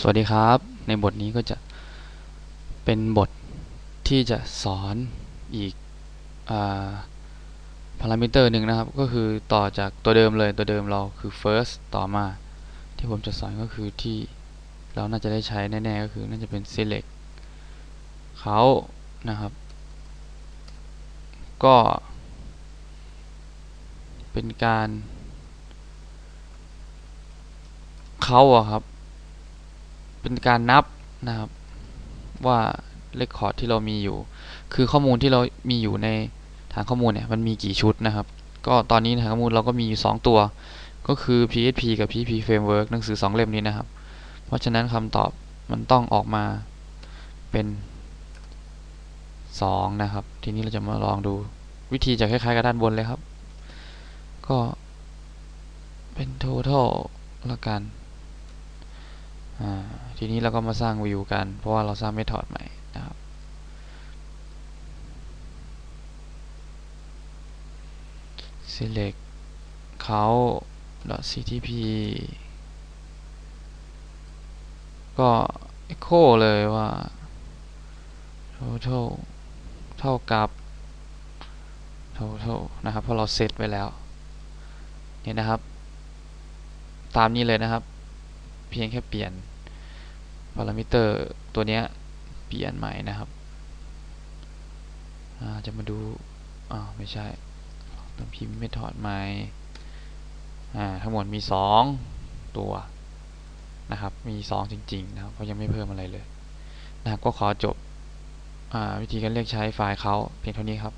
สวัสดีครับ ในบทนี้ก็จะเป็นบทที่จะสอนอีกพารามิเตอร์หนึ่งนะครับ ก็คือต่อจากตัวเดิมเลยตัวเดิมเราคือ first ต่อมา ที่ผมจะสอนก็คือที่เราน่าจะได้ใช้แน่ๆก็คือน่าจะเป็น select เขานะครับ ก็ เป็นการเขาอะครับ เป็นการนับนะครับว่าเลคคอร์ดที่เรามีอยู่ คือข้อมูลที่เรามีอยู่ในฐานข้อมูลเนี่ยมันมีกี่ชุดนะครับ ก็ตอนนี้ฐานข้อมูลเราก็มีอยู่2ตัว ก็คือ PHP กับ PHP Framework หนังสือ 2 เล่มนี้นะครับ เพราะฉะนั้นคำตอบมันต้องออกมาเป็น 2 นะครับ ทีนี้เราจะมาลองดูวิธีจะคล้ายๆกับด้านบนเลยครับ ก็เป็น total ละกัน ทีนี้เราก็มาสร้างวิวกัน เพราะว่าเราสร้างเมธอดใหม่นะครับ select เขา .ctp ก็ echo เลยว่า total เท่ากับ total นะครับ เพราะเราเซตไว้แล้วเนี่ยนะครับ ตามนี้เลยนะครับ เพียงแค่เปลี่ยน พารามิเตอร์ตัวนี้เปลี่ยนใหม่นะครับจะมาดูอ่าไม่ใช่ต้องพิมพ์เมธอดใหม่ทั้งหมดมี 2 ตัวนะครับ มี 2 จริง ๆ นะครับเพราะยังไม่เพิ่มอะไรเลยนะครับก็ขอจบวิธีการเรียกใช้ไฟล์เขาเพียงเท่านี้ครับ